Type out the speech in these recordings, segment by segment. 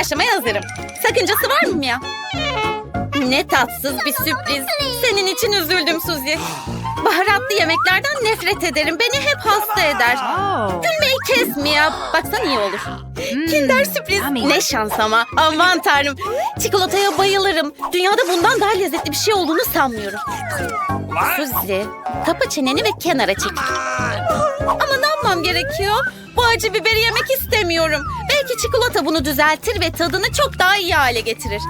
Başlamaya hazırım. Sakıncası var mı ya? Ne tatsız bir sürpriz. Senin için üzüldüm Suzi. Baharatlı yemeklerden nefret ederim. Beni hep hasta eder. Gülmeyi kes Mia. Baksan iyi olur. Kinder sürpriz. Ne şans ama. Aman tanrım. Çikolataya bayılırım. Dünyada bundan daha lezzetli bir şey olduğunu sanmıyorum. Suzi, kapa çeneni ve kenara çekil. Ama ne yapmam gerekiyor? Bu acı biberi yemek istemiyorum. Belki çikolata bunu düzeltir ve tadını çok daha iyi hale getirir.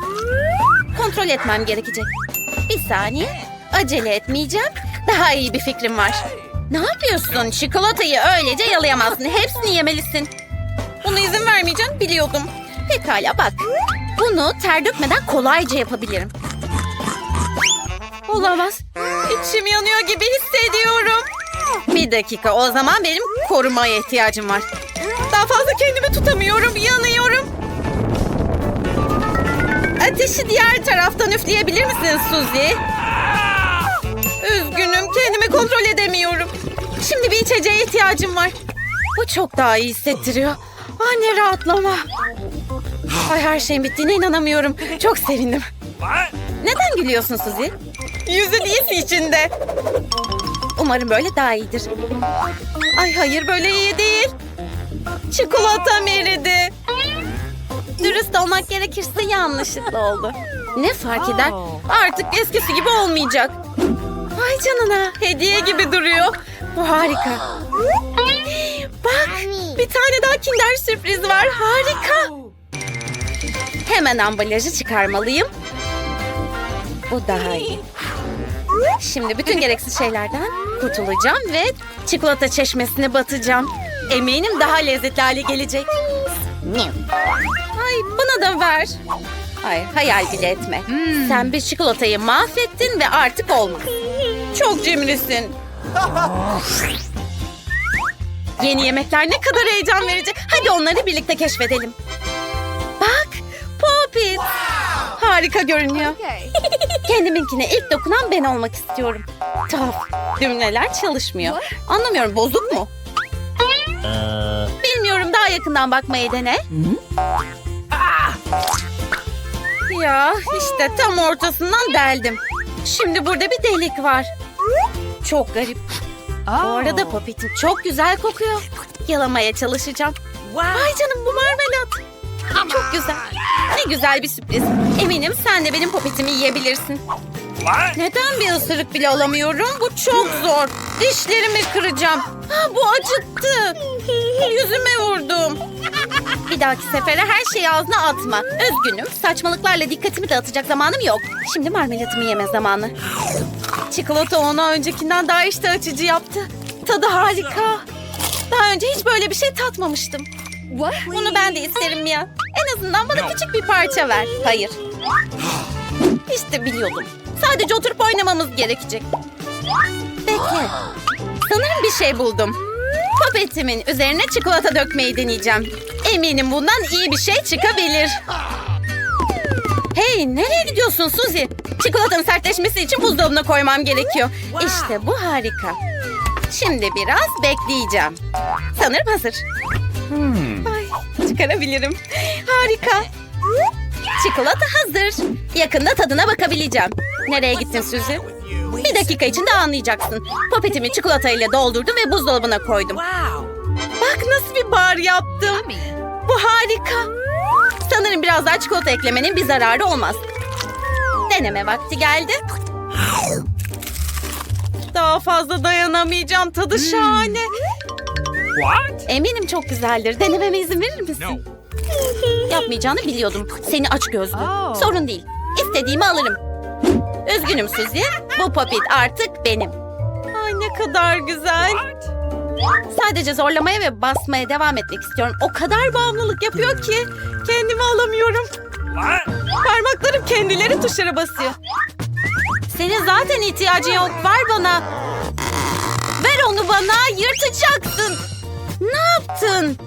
Kontrol etmem gerekecek. Bir saniye. Acele etmeyeceğim. Daha iyi bir fikrim var. Ne yapıyorsun? Çikolatayı öylece yalayamazsın. Hepsini yemelisin. Buna izin vermeyeceğim biliyordum. Pekala bak. Bunu ter dökmeden kolayca yapabilirim. Olamaz. İçim yanıyor gibi hissediyorum. Bir dakika o zaman benim korumaya ihtiyacım var. Daha fazla kendimi tutamıyorum, yanıyorum. Ateşi diğer taraftan üfleyebilir misiniz Suzy? Üzgünüm, kendimi kontrol edemiyorum. Şimdi bir içeceğe ihtiyacım var. Bu çok daha iyi hissettiriyor. Ah ne rahatlama. Ay her şeyin bittiğine inanamıyorum. Çok sevindim. Neden gülüyorsun Suzy? Yüzü iyisi içinde. Umarım böyle daha iyidir. Ay hayır böyle iyi değil. Çikolatam eridi. Dürüst olmak gerekirse yanlışlıkla oldu. Ne fark eder? Artık eskisi gibi olmayacak. Vay canına hediye gibi duruyor. Bu harika. Bak bir tane daha kinder sürpriz var. Harika. Hemen ambalajı çıkarmalıyım. Bu daha iyi. Şimdi bütün gereksiz şeylerden kurtulacağım ve çikolata çeşmesine batacağım. Eminim daha lezzetli hale gelecek. Ay bana da ver. Hayır hayal bile etme. Sen bir çikolatayı mahvettin ve artık olmaz. Çok cimrisin. Yeni yemekler ne kadar heyecan verici. Hadi onları birlikte keşfedelim. Bak Popit. Harika görünüyor. Kendiminkine ilk dokunan ben olmak istiyorum. Tuhaf. Düğmeler çalışmıyor. Anlamıyorum bozuk mu? Bilmiyorum daha yakından bakmayı dene. Ya işte tam ortasından deldim. Şimdi burada bir delik var. Çok garip. Bu arada Popit'im çok güzel kokuyor. Yalamaya çalışacağım. Vay canım bu marmelat. Çok güzel. Ne güzel bir sürpriz. Eminim sen de benim popetimi yiyebilirsin. Neden bir ısırık bile alamıyorum? Bu çok zor. Dişlerimi kıracağım. Ha, bu acıttı. Yüzüme vurdum. Bir dahaki sefere her şeyi ağzına atma. Üzgünüm. Saçmalıklarla dikkatimi dağıtacak zamanım yok. Şimdi marmelatımı yeme zamanı. Çikolata onu öncekinden daha iştah açıcı yaptı. Tadı harika. Daha önce hiç böyle bir şey tatmamıştım. Bunu ben de isterim Mia. En azından bana küçük bir parça ver. Hayır. İşte biliyordum. Sadece oturup oynamamız gerekecek. Bekle. Sanırım bir şey buldum. Popetimin üzerine çikolata dökmeyi deneyeceğim. Eminim bundan iyi bir şey çıkabilir. Hey nereye gidiyorsun Suzy? Çikolatanın sertleşmesi için buzdolabına koymam gerekiyor. İşte bu harika. Şimdi biraz bekleyeceğim. Sanırım hazır. Ay, çıkarabilirim. Harika. Çikolata hazır. Yakında tadına bakabileceğim. Nereye gittin Suzy? Bir dakika içinde anlayacaksın. Popetimi çikolatayla doldurdum ve buzdolabına koydum. Bak nasıl bir bar yaptım. Bu harika. Sanırım biraz daha çikolata eklemenin bir zararı olmaz. Deneme vakti geldi. Daha fazla dayanamayacağım. Tadı şahane. Eminim çok güzeldir. Denememe izin verir misin? Yapmayacağını biliyordum. Seni aç gözlü. Sorun değil. İstediğimi alırım. Üzgünüm Suzy. Bu popit artık benim. Ay ne kadar güzel. Sadece zorlamaya ve basmaya devam etmek istiyorum. O kadar bağımlılık yapıyor ki kendimi alamıyorum. Parmaklarım kendileri tuşlara basıyor. Senin zaten ihtiyacın yok. Ver bana. Ver onu bana. Yırtacaksın. Ne yaptın?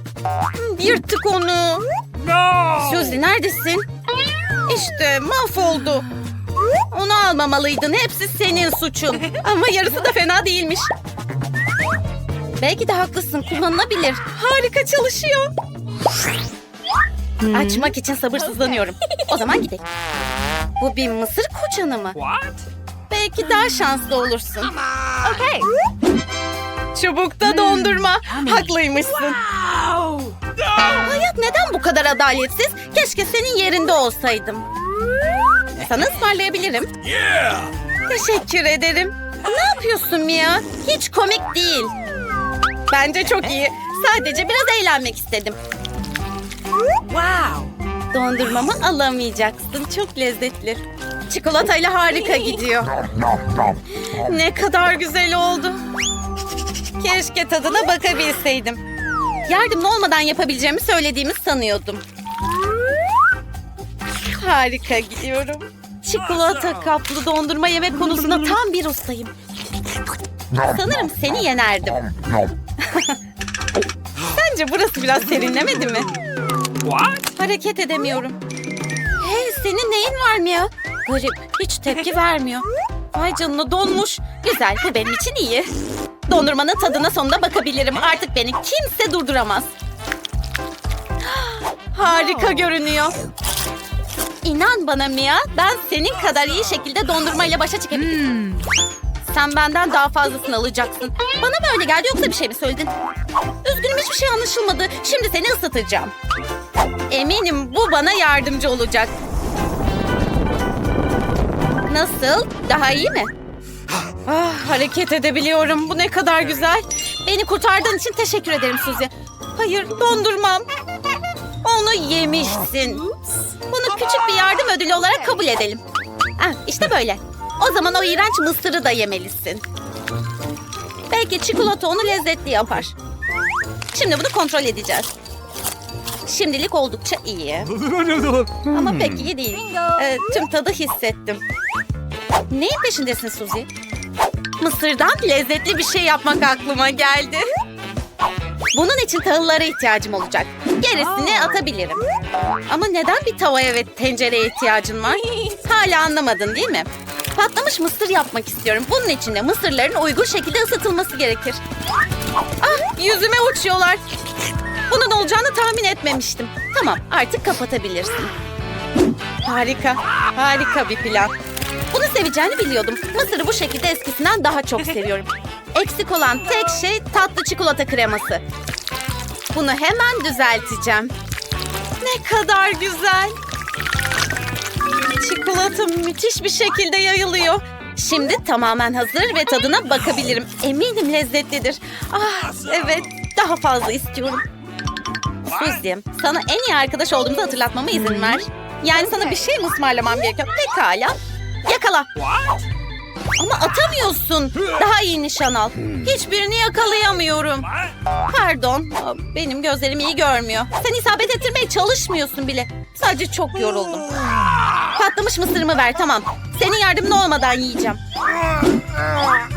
Yırttık onu. Suzy neredesin? İşte mahvoldu. Onu almamalıydın. Hepsi senin suçun. Ama yarısı da fena değilmiş. Belki de haklısın. Kullanılabilir. Harika çalışıyor. Açmak için sabırsızlanıyorum. O zaman gidelim. Bu bir mısır koçanı mı? What? Belki daha şanslı olursun. Okay. Çubukta dondurma. Haklıymışsın. Hayat neden bu kadar adaletsiz? Keşke senin yerinde olsaydım. Sana ısmarlayabilirim. Teşekkür ederim. Ne yapıyorsun Mia? Hiç komik değil. Bence çok iyi. Sadece biraz eğlenmek istedim. Wow! Dondurmamı alamayacaksın. Çok lezzetli. Çikolatayla harika gidiyor. Ne kadar güzel oldu. Keşke tadına bakabilseydim. Yardımlı olmadan yapabileceğimi söylediğimi sanıyordum. Harika gidiyorum. Çikolata kaplı dondurma yemek konusunda tam bir ustayım. Sanırım seni yenerdim. Sence burası biraz serinlemedi mi? What? Hareket edemiyorum. Hey senin neyin var Mia? Garip hiç tepki vermiyor. Ay canına donmuş. Güzel bu benim için iyi. Dondurmanın tadına sonunda bakabilirim. Artık beni kimse durduramaz. Harika görünüyor. İnan bana Mia, ben senin kadar iyi şekilde dondurmayla başa çıkabilirim. Sen benden daha fazlasını alacaksın. Bana mı öyle geldi yoksa bir şey mi söyledin? Üzgünüm hiçbir şey anlaşılmadı. Şimdi seni ısıtacağım. Eminim bu bana yardımcı olacak. Nasıl? Daha iyi mi? Ah, hareket edebiliyorum. Bu ne kadar güzel. Beni kurtardığın için teşekkür ederim Suzy. Hayır, dondurmam. Onu yemişsin. Bunu küçük bir yardım ödülü olarak kabul edelim. Ah, işte böyle. O zaman o iğrenç mısırı da yemelisin. Belki çikolata onu lezzetli yapar. Şimdi bunu kontrol edeceğiz. Şimdilik oldukça iyi. Ama pek iyi değil. Ee, tüm tadı hissettim. Neyin peşindesin Suzy? Mısırdan lezzetli bir şey yapmak aklıma geldi. Bunun için tahıllara ihtiyacım olacak. Gerisini atabilirim. Ama neden bir tavaya ve tencereye ihtiyacın var? Hala anlamadın değil mi? Patlamış mısır yapmak istiyorum. Bunun için de mısırların uygun şekilde ısıtılması gerekir. Ah yüzüme uçuyorlar. Bunun olacağını tahmin etmemiştim. Tamam artık kapatabilirsin. Harika, harika bir plan. Bunu seveceğini biliyordum. Mısırı bu şekilde eskisinden daha çok seviyorum. Eksik olan tek şey tatlı çikolata kreması. Bunu hemen düzelteceğim. Ne kadar güzel. Çikolata müthiş bir şekilde yayılıyor. Şimdi tamamen hazır ve tadına bakabilirim. Eminim lezzetlidir. Ah evet daha fazla istiyorum. Suzy, sana en iyi arkadaş olduğumuzu hatırlatmama izin ver. Yani sana bir şey mi ısmarlamam gerekiyor? Pekala. Yakala. Ama atamıyorsun. Daha iyi nişan al. Hiçbirini yakalayamıyorum. Pardon. Benim gözlerim iyi görmüyor. Sen isabet ettirmeye çalışmıyorsun bile. Sadece çok yoruldum. Patlamış mısırımı ver tamam. Senin yardımın olmadan yiyeceğim.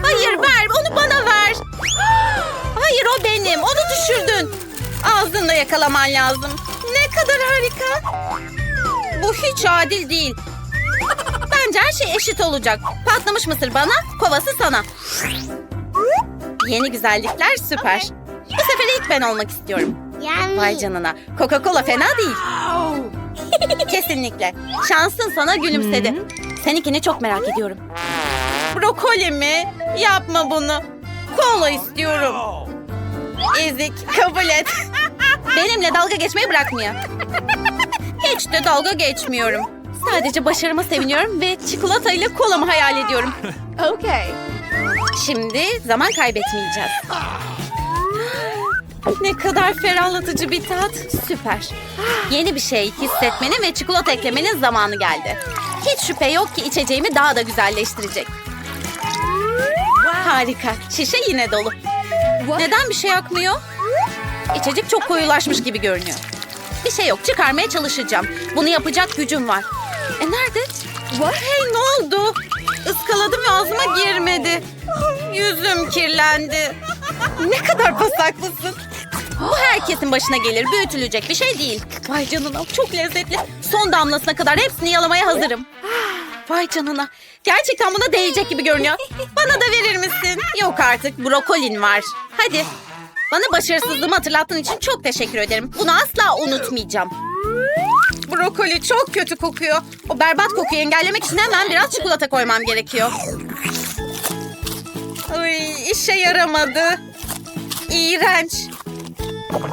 Hayır ver onu bana ver. Hayır o benim. Onu düşürdün. Ağzınla yakalaman lazım. Ne kadar harika. Bu hiç adil değil. Bence her şey eşit olacak. Patlamış mısır bana, kovası sana. Yeni güzellikler süper. Bu sefer ilk ben olmak istiyorum. Vay canına. Coca-Cola fena değil. Kesinlikle. Şansın sana gülümsedi. Seninkini çok merak ediyorum. Brokoli mi? Yapma bunu. Kola istiyorum. Ezik kabul et. Benimle dalga geçmeyi bırakmıyor. Hiç de dalga geçmiyorum. Sadece başarıma seviniyorum ve çikolata ile kolamı hayal ediyorum. Okay. Şimdi zaman kaybetmeyeceğiz. Ne kadar ferahlatıcı bir tat. Süper. Yeni bir şey hissetmenin ve çikolata eklemenin zamanı geldi. Hiç şüphe yok ki içeceğimi daha da güzelleştirecek. Harika. Şişe yine dolu. Neden bir şey akmıyor? İçecek çok koyulaşmış gibi görünüyor. Bir şey yok. Çıkarmaya çalışacağım. Bunu yapacak gücüm var. E nerede? Hey ne oldu? Iskaladım ve ağzıma girmedi. Yüzüm kirlendi. Ne kadar pasaklısın. Bu herkesin başına gelir. Büyütülecek bir şey değil. Vay canına çok lezzetli. Son damlasına kadar hepsini yalamaya hazırım. Vay canına. Gerçekten buna değecek gibi görünüyor. Bana da verir misin? Yok artık brokolin var. Hadi. Bana başarısızlığımı hatırlattığın için çok teşekkür ederim. Bunu asla unutmayacağım. Brokoli çok kötü kokuyor. O berbat kokuyu engellemek için hemen biraz çikolata koymam gerekiyor. Ay, işe yaramadı. İğrenç.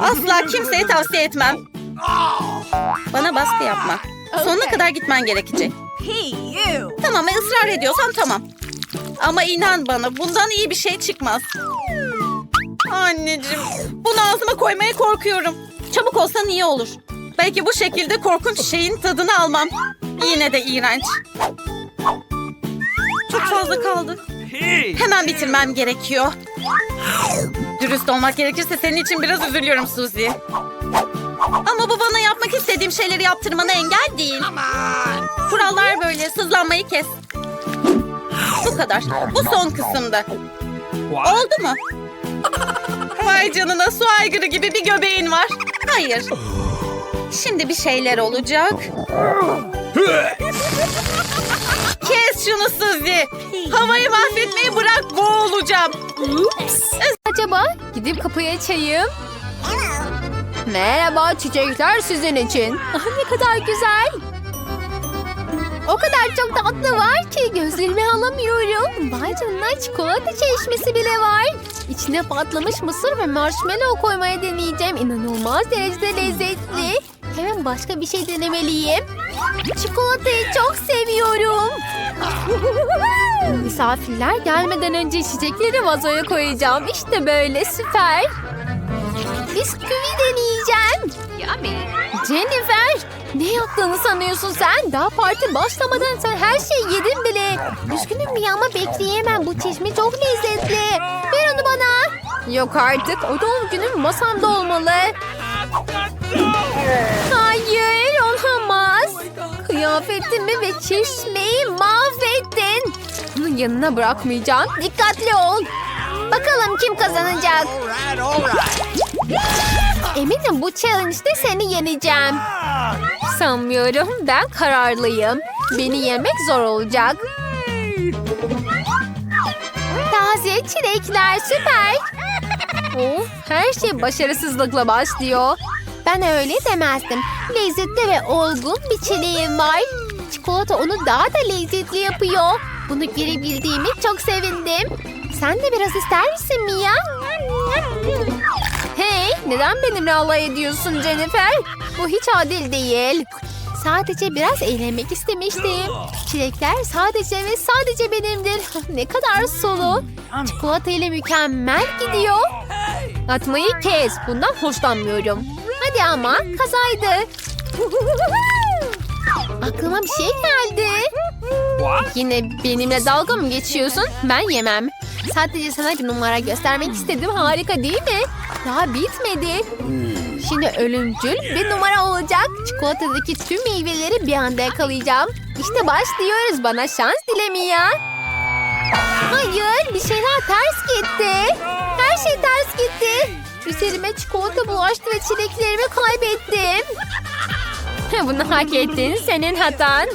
Asla kimseye tavsiye etmem. Bana baskı yapma. Sonuna kadar gitmen gerekecek. Tamam ısrar ediyorsan tamam. Ama inan bana bundan iyi bir şey çıkmaz. Anneciğim bunu ağzıma koymaya korkuyorum. Çabuk olsan iyi olur. Belki bu şekilde korkunç şeyin tadını almam. Yine de iğrenç. Çok fazla kaldı. Hemen bitirmem gerekiyor. Dürüst olmak gerekirse senin için biraz üzülüyorum Suzy. Ama bu bana yapmak istediğim şeyleri yaptırmana engel değil. Kurallar böyle. Sızlanmayı kes. Bu kadar. Bu son kısımda. Oldu mu? Vay canına su aygırı gibi bir göbeğin var. Hayır. Şimdi bir şeyler olacak. Kes şunu Suzy. Havayı mahvetmeyi bırak boğulacağım. Acaba gidip kapıyı açayım. Merhaba çiçekler sizin için. Ah, ne kadar güzel. O kadar çok tatlı var ki gözlerimi alamıyorum. Vay canına çikolata çeşmesi bile var. İçine patlamış mısır ve marshmallow koymaya deneyeceğim. İnanılmaz derecede lezzetli. Hemen başka bir şey denemeliyim. Çikolatayı çok seviyorum. Misafirler gelmeden önce içecekleri vazoya koyacağım. İşte böyle süper. Bisküvi deneyeceğim. Jennifer, ne yaptığını sanıyorsun sen? Daha parti başlamadan sen her şeyi yedin bile. Üzgünüm bir ama bekleyemem. Bu çeşme çok lezzetli. Ver onu bana. Yok artık. O doğum günüm masamda olmalı. Hayır, olamaz. Kıyafetimi ve çeşmeyi mahvettin. Onun yanına bırakmayacağım. Dikkatli ol. Bakalım kim kazanacak. Alright, alright. Eminim bu challenge'de seni yeneceğim. Sanmıyorum. Ben kararlıyım. Beni yemek zor olacak. Taze çilekler süper. Of, her şey başarısızlıkla başlıyor. Ben öyle demezdim. Lezzetli ve olgun bir çileğim var. Çikolata onu daha da lezzetli yapıyor. Bunu görebildiğime çok sevindim. Sen de biraz ister misin Mia? Neden benimle alay ediyorsun Jennifer? Bu hiç adil değil. Sadece biraz eğlenmek istemiştim. Çilekler sadece ve sadece benimdir. ne kadar sulu. Çikolata ile mükemmel gidiyor. Atmayı kes. Bundan hoşlanmıyorum. Hadi ama kazaydı. Aklıma bir şey geldi. Yine benimle dalga mı geçiyorsun? Ben yemem. Sadece sana bir numara göstermek istedim. Harika değil mi? Daha bitmedi. Şimdi ölümcül bir numara olacak. Çikolatadaki tüm meyveleri bir anda yakalayacağım. İşte başlıyoruz. Bana şans dilemi ya. Hayır bir şeyler ters gitti. Her şey ters gitti. Üzerime çikolata bulaştı ve çileklerimi kaybettim. Bunu hak ettin. Senin hatan.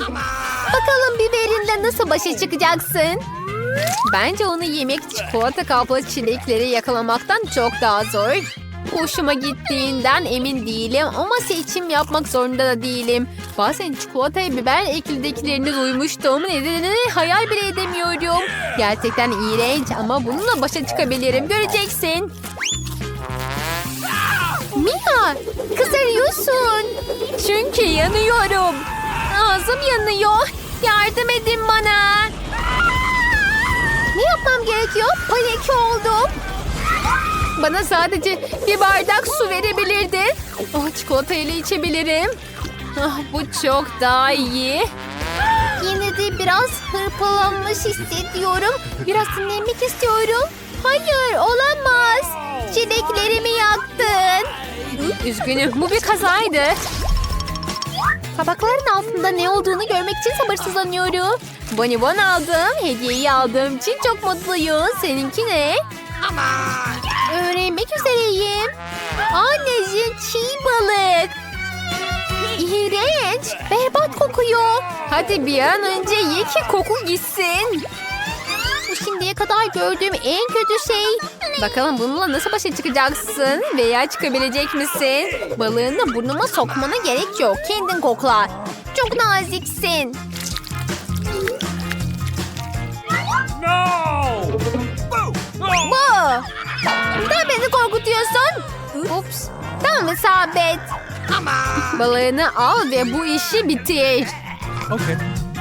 Bakalım biberinle nasıl başa çıkacaksın? Bence onu yemek çikolata kaplı çilekleri yakalamaktan çok daha zor. Hoşuma gittiğinden emin değilim ama seçim yapmak zorunda da değilim. Bazen çikolataya biber eklidekilerini duymuştum. Nedenini hayal bile edemiyorum. Gerçekten iğrenç ama bununla başa çıkabilirim. Göreceksin. Mia kızarıyorsun. Çünkü yanıyorum. Ağzım yanıyor. Yardım edin bana. Ne yapmam gerekiyor? Panik oldum. Bana sadece bir bardak su verebilirdin. Oh, çikolata içebilirim. Ah, bu çok daha iyi. Yine de biraz hırpalanmış hissediyorum. Biraz dinlenmek istiyorum. Hayır olamaz. Çileklerimi yaktın. Üzgünüm bu bir kazaydı. Tabakların altında ne olduğunu görmek için sabırsızlanıyorum. Bonibon aldım. Hediyeyi aldığım için çok mutluyum. Seninki ne? Öğrenmek üzereyim. Anneciğim çiğ balık. İğrenç. Berbat kokuyor. Hadi bir an önce ye ki koku gitsin. Şimdiye kadar gördüğüm en kötü şey. Bakalım bununla nasıl başa çıkacaksın veya çıkabilecek misin? Balığını burnuma sokmana gerek yok. Kendin kokla. Çok naziksin. Bu. Neden beni korkutuyorsun? Ups. Tamam isabet. Balığını al ve bu işi bitir. Okay.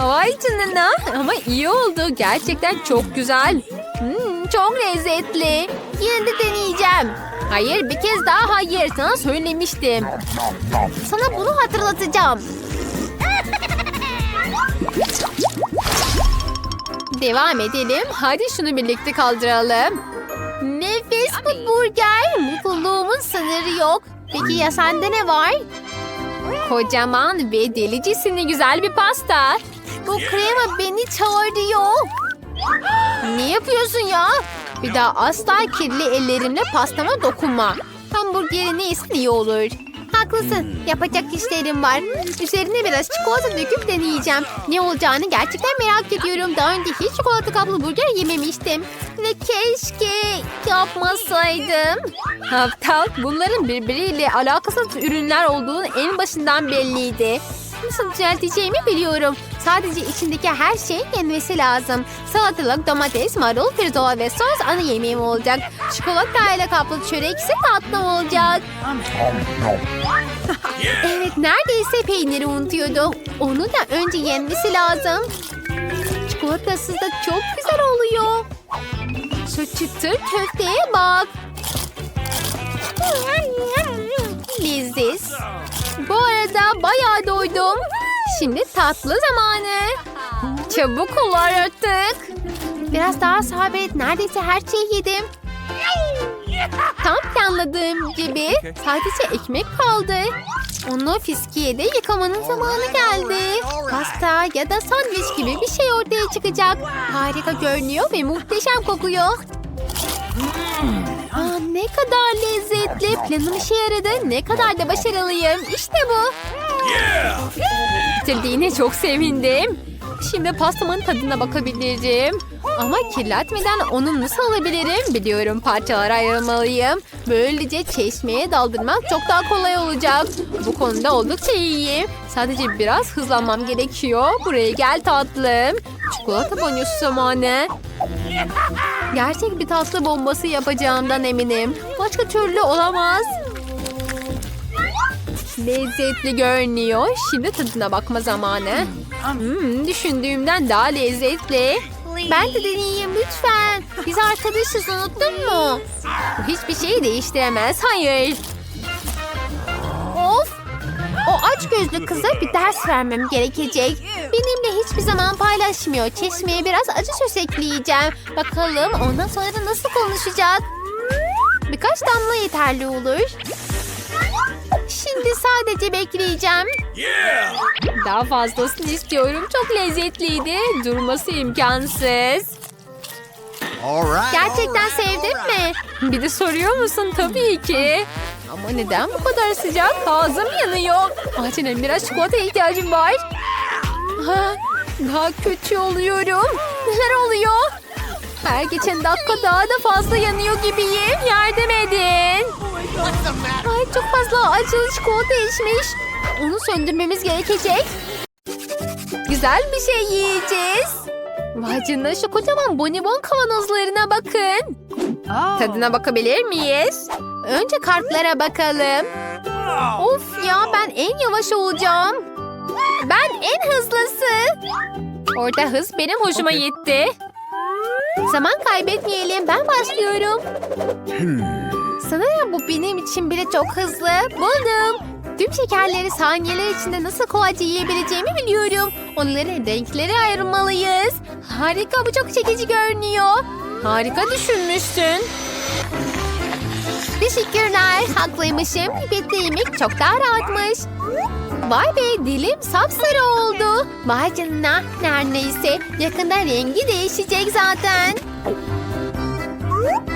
Vay canına ama iyi oldu. Gerçekten çok güzel. Hmm, çok lezzetli. Yine de deneyeceğim. Hayır bir kez daha hayır. Sana söylemiştim. Sana bunu hatırlatacağım. Devam edelim. Hadi şunu birlikte kaldıralım. Nefis bu burger. Mutluluğumun sınırı yok. Peki ya sende ne var? Kocaman ve delicesine güzel bir pasta. Bu krema beni çağırıyor. Ne yapıyorsun ya? Bir daha asla kirli ellerimle pastama dokunma. Hamburgeri neyse iyi olur. Haklısın. Yapacak işlerim var. Üzerine biraz çikolata döküp deneyeceğim. Ne olacağını gerçekten merak ediyorum. Daha önce hiç çikolata kaplı burger yememiştim. Ve keşke yapmasaydım. Aptal bunların birbiriyle alakasız ürünler olduğunu en başından belliydi. Nasıl düzelteceğimi biliyorum. Sadece içindeki her şey yenmesi lazım. Salatalık, domates, marul, pirzola ve sos ana yemeğim olacak. Çikolata ile kaplı çörek ise tatlım olacak. Evet neredeyse peyniri unutuyordum. Onu da önce yenmesi lazım. Çikolatasız da çok güzel oluyor. Şu çıtır köfteye bak. Leziz. Bu arada bayağı doydum. Şimdi tatlı zamanı. Çabuk ol artık. Biraz daha sabret. Neredeyse her şeyi yedim. Tam planladığım gibi sadece ekmek kaldı. Onu fiskiyede yıkamanın zamanı geldi. Pasta ya da sandviç gibi bir şey ortaya çıkacak. Harika görünüyor ve muhteşem kokuyor. Aa, ne kadar lezzetli. Planım işe yaradı. Ne kadar da başarılıyım. İşte bu. Bitirdiğine çok sevindim. Şimdi pastamın tadına bakabilirim. Ama kirletmeden onu nasıl alabilirim? Biliyorum parçalara ayırmalıyım. Böylece çeşmeye daldırmak çok daha kolay olacak. Bu konuda oldukça iyiyim. Sadece biraz hızlanmam gerekiyor. Buraya gel tatlım. Çikolata bonusu zamanı. Gerçek bir tatlı bombası yapacağımdan eminim. Başka türlü olamaz. Lezzetli görünüyor. Şimdi tadına bakma zamanı. Hmm, düşündüğümden daha lezzetli. Ben de deneyeyim lütfen. Biz arkadaşız unuttun mu? Bu hiçbir şeyi değiştiremez. Hayır. O aç gözlü kıza bir ders vermem gerekecek. Benimle hiçbir zaman paylaşmıyor. Çeşmeye biraz acı sos ekleyeceğim. Bakalım ondan sonra nasıl konuşacak. Birkaç damla yeterli olur. Şimdi sadece bekleyeceğim. Daha fazlasını istiyorum. Çok lezzetliydi. Durması imkansız. All right. Gerçekten sevdin mi? Bir de soruyor musun? Tabii ki. Ama neden bu kadar sıcak? Ağzım yanıyor. Acilen biraz çikolataya ihtiyacım var. Ha, daha kötü oluyorum. Neler oluyor? Her geçen dakika daha da fazla yanıyor gibiyim. Yardım edin. Ay çok fazla acılı çikolata içmiş. Onu söndürmemiz gerekecek. Güzel bir şey yiyeceğiz. Vay canına şu kocaman bonibon kavanozlarına bakın. Tadına bakabilir miyiz? Önce kartlara bakalım. Of ya ben en yavaş olacağım. Ben en hızlısı. Orada hız benim hoşuma gitti. Zaman kaybetmeyelim. Ben başlıyorum. Sanırım bu benim için bile çok hızlı. Buldum. Tüm şekerleri saniyeler içinde nasıl kolayca yiyebileceğimi biliyorum. Onların renkleri ayırmalıyız. Harika bu çok çekici görünüyor. Harika düşünmüşsün. Teşekkürler. Haklıymışım. Pipetli yemek çok daha rahatmış. Vay be dilim sapsarı oldu. Vay canına. Her neyse yakında rengi değişecek zaten.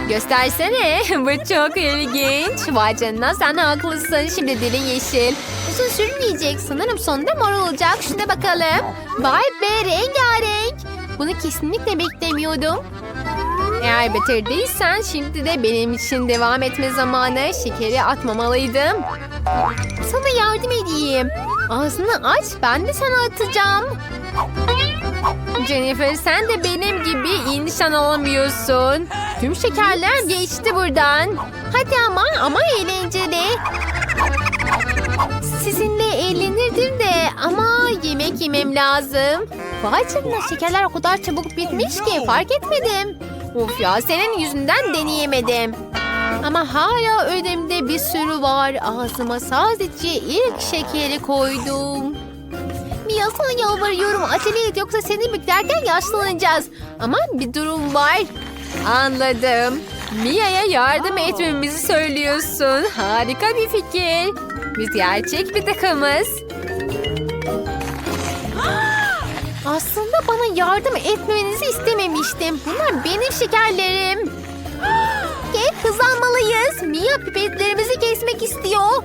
Göstersene. Bu çok ilginç. Vay canına sen haklısın. Şimdi dilin yeşil. Uzun sürmeyecek. Sanırım sonunda mor olacak. Şuna bakalım. Vay be rengarenk. Bunu kesinlikle beklemiyordum. Eğer bitirdiysen şimdi de benim için devam etme zamanı. Şekeri atmamalıydım. Sana yardım edeyim. Ağzını aç ben de sana atacağım. Jennifer sen de benim gibi iyi nişan alamıyorsun. Tüm şekerler geçti buradan. Hadi ama ama eğlenceli. Sizinle eğlenirdim de ama yemek yemem lazım. Vay canına şekerler o kadar çabuk bitmiş ki fark etmedim. Of ya senin yüzünden deneyemedim. Ama hala önümde bir sürü var. Ağzıma sadece ilk şekeri koydum. Mia sana yalvarıyorum acele et yoksa seni beklerken yaşlanacağız. Ama bir durum var. Anladım. Mia'ya yardım etmemizi söylüyorsun. Harika bir fikir. Biz gerçek bir takımız. Aslında bana yardım etmenizi istememiştim. Bunlar benim şekerlerim. Gel hızlanmalıyız. Mia pipetlerimizi kesmek istiyor.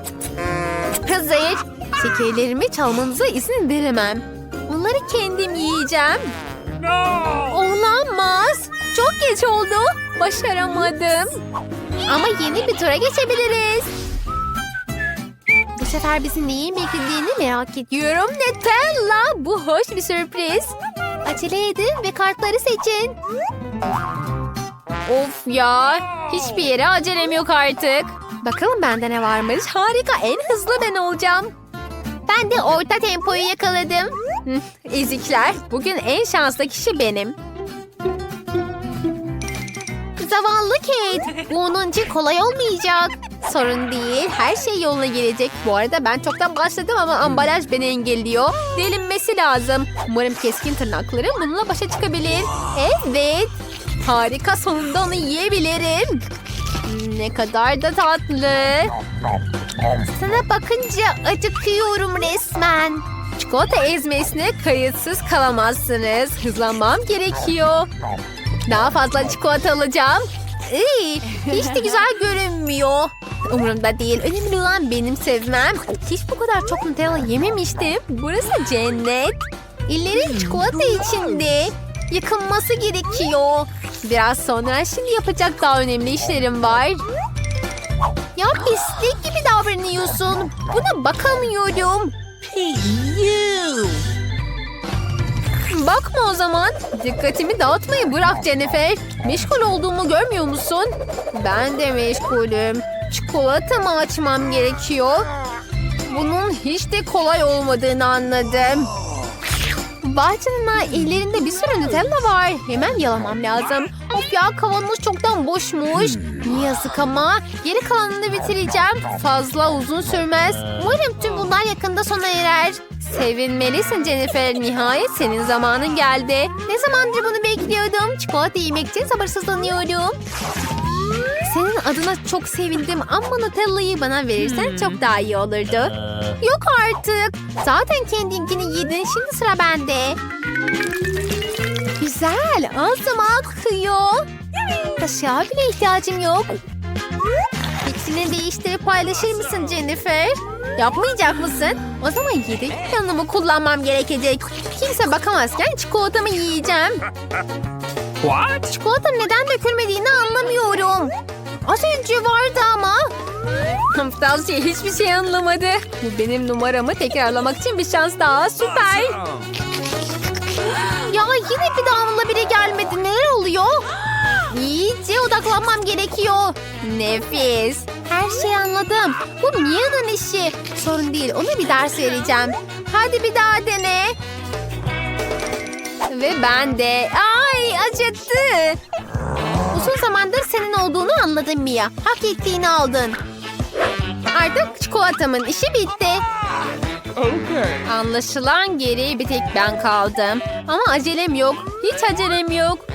Hazır. Şekerlerimi çalmanıza izin veremem. Onları kendim yiyeceğim. Olamaz. Çok geç oldu. Başaramadım. Ama yeni bir tura geçebiliriz. Sefer bizi neyin beklediğini merak ediyorum. Nutella. Bu hoş bir sürpriz. Acele edin ve kartları seçin. Of ya. Hiçbir yere acelem yok artık. Bakalım bende ne varmış. Harika en hızlı ben olacağım. Ben de orta tempoyu yakaladım. Ezikler. Bugün en şanslı kişi benim. Zavallı Kate. Bu onun için kolay olmayacak. Sorun değil. Her şey yoluna girecek. Bu arada ben çoktan başladım ama ambalaj beni engelliyor. Delinmesi lazım. Umarım keskin tırnaklarım bununla başa çıkabilir. Evet. Harika sonunda onu yiyebilirim. Ne kadar da tatlı. Sana bakınca acıkıyorum resmen. Çikolata ezmesine kayıtsız kalamazsınız. Hızlanmam gerekiyor. Daha fazla çikolata alacağım. İyi, hiç de güzel görünmüyor. Umurumda değil. Önemli olan benim sevmem. Hiç bu kadar çok Nutella yememiştim. Burası cennet. Ellerin çikolata içinde. Yıkılması gerekiyor. Biraz sonra şimdi yapacak daha önemli işlerim var. Ya pislik gibi davranıyorsun. Buna bakamıyorum. Bakma o zaman. Dikkatimi dağıtmayı bırak Jennifer. Meşgul olduğumu görmüyor musun? Ben de meşgulüm. Çikolatamı açmam gerekiyor. Bunun hiç de kolay olmadığını anladım. Canına ellerinde bir sürü Nutella var. Hemen yalamam lazım. Of ya kavanoz çoktan boşmuş. Ne yazık ama geri kalanını bitireceğim. Fazla uzun sürmez. Umarım tüm bunlar yakında sona erer. Sevinmelisin Jennifer. Nihayet senin zamanın geldi. Ne zamandır bunu bekliyordum. Çikolata yemek için sabırsızlanıyorum. Senin adına çok sevindim ama Nutella'yı bana verirsen çok daha iyi olurdu. Yok artık. Zaten kendinkini yedin. Şimdi sıra bende. Güzel. Ağzıma akıyor. Kaşığa bile ihtiyacım yok. Fikrini değiştirip paylaşır mısın Jennifer? Yapmayacak mısın? O zaman yedek planımı kullanmam gerekecek. Kimse bakamazken çikolatamı yiyeceğim. What? Çikolata neden dökülmediğini anlamıyorum. Az önce vardı ama. Tavsiye hiçbir şey anlamadı. Bu benim numaramı tekrarlamak için bir şans daha. Süper. Ya yine bir damla bile gelmedi. Neler oluyor? İyice odaklan. saklanmam gerekiyor. Nefis. Her şeyi anladım. Bu Mia'nın işi. Sorun değil ona bir ders vereceğim. Hadi bir daha dene. Ve ben de. Ay acıttı. Uzun zamandır senin olduğunu anladım Mia. Hak ettiğini aldın. Artık çikolatamın işi bitti. Okay. Anlaşılan geriye bir tek ben kaldım. Ama acelem yok. Hiç acelem yok.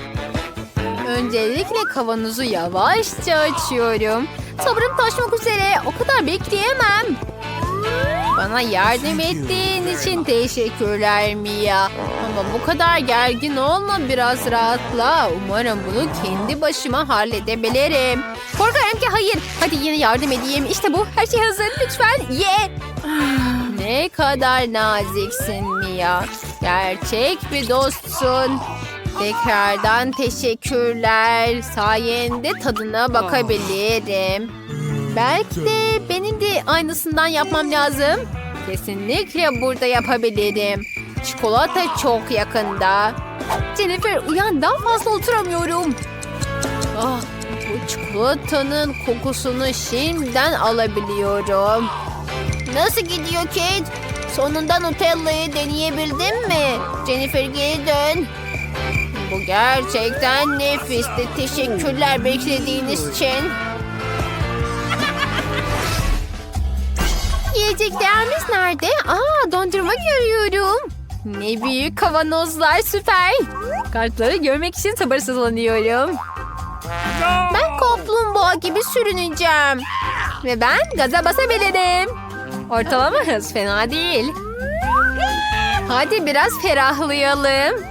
Öncelikle kavanozu yavaşça açıyorum. Sabrım taşmak üzere. O kadar bekleyemem. Bana yardım ettiğin için teşekkürler Mia. Ama bu kadar gergin olma biraz rahatla. Umarım bunu kendi başıma halledebilirim. Korkarım ki hayır. Hadi yine yardım edeyim. İşte bu. Her şey hazır. Lütfen ye. Ne kadar naziksin Mia. Gerçek bir dostsun. Tekrardan teşekkürler. Sayende tadına bakabilirim. Belki de benim de aynısından yapmam lazım. Kesinlikle burada yapabilirim. Çikolata çok yakında. Jennifer uyan daha fazla oturamıyorum. Ah, bu çikolatanın kokusunu şimdiden alabiliyorum. Nasıl gidiyor Kate? Sonunda Nutella'yı deneyebildin mi? Jennifer geri dön. Bu gerçekten nefisti. Teşekkürler beklediğiniz için. Yiyeceklerimiz nerede? Aa dondurma görüyorum. Ne büyük kavanozlar süper. Kartları görmek için sabırsızlanıyorum. Ben kaplumbağa gibi sürüneceğim. Ve ben gaza basabilirim. Ortalama hız fena değil. Hadi biraz ferahlayalım.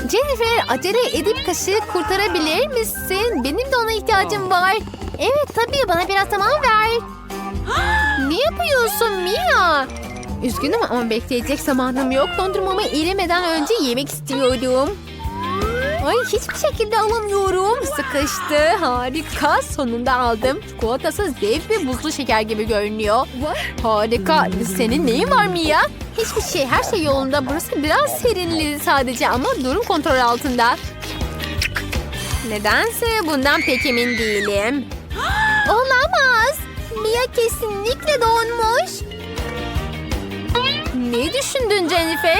Jennifer acele edip kaşığı kurtarabilir misin? Benim de ona ihtiyacım var. Evet tabii bana biraz zaman ver. Ne yapıyorsun Mia? Üzgünüm ama bekleyecek zamanım yok. Dondurmamı erimeden önce yemek istiyorum. Ay hiçbir şekilde alamıyorum. Sıkıştı. Harika. Sonunda aldım. Çikolatası dev ve buzlu şeker gibi görünüyor. Harika. Senin neyin var Mia? Hiçbir şey. Her şey yolunda. Burası biraz serinledi sadece ama durum kontrol altında. Nedense bundan pek emin değilim. Olamaz. Mia kesinlikle donmuş. Ne düşündün Jennifer?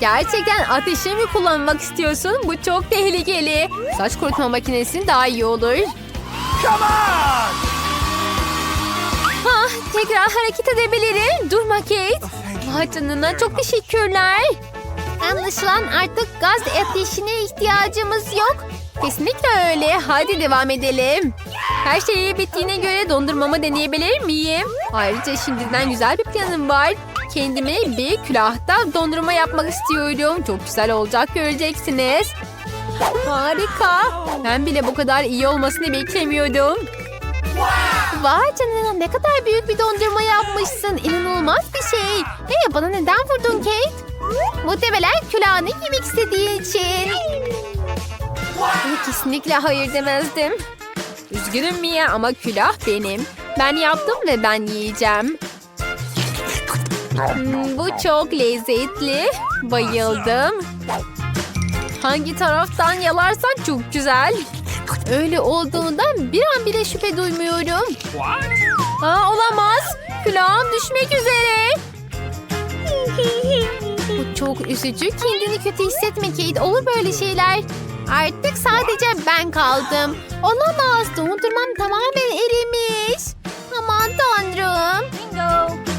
Gerçekten ateşi mi kullanmak istiyorsun? Bu çok tehlikeli. Saç kurutma makinesi daha iyi olur. Come on! Ah, tekrar hareket edebilirim. Durma Kate. Vay canına çok teşekkürler. Anlaşılan artık gaz ateşine ihtiyacımız yok. Kesinlikle öyle. Hadi devam edelim. Her şey bittiğine göre dondurmamı deneyebilir miyim? Ayrıca şimdiden güzel bir planım var. Kendime bir külahta dondurma yapmak istiyorum. Çok güzel olacak göreceksiniz. Harika. Ben bile bu kadar iyi olmasını beklemiyordum. Vay canına ne kadar büyük bir dondurma yapmışsın. İnanılmaz bir şey. Hey bana neden vurdun Kate? Muhtemelen külahını yemek istediği için. Buna kesinlikle hayır demezdim. Üzgünüm Mia ama külah benim. Ben yaptım ve ben yiyeceğim. Hmm, bu çok lezzetli. Bayıldım. Hangi taraftan yalarsan çok güzel. Öyle olduğundan bir an bile şüphe duymuyorum. Aa, olamaz. Külahım düşmek üzere. Bu çok üzücü. Kendini kötü hissetme Kate. Olur böyle şeyler. Artık sadece ben kaldım. Olamaz. Dondurmam tamamen erimiş. Aman tanrım.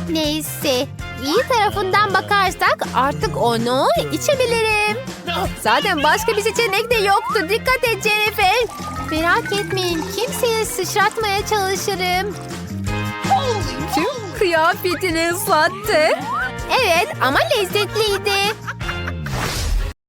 Neyse. İyi tarafından bakarsak artık onu içebilirim. Zaten başka bir seçenek de yoktu. Dikkat et Jennifer. Merak etmeyin. Kimseye sıçratmaya çalışırım. Tüm kıyafetini ıslattı. Evet ama lezzetliydi.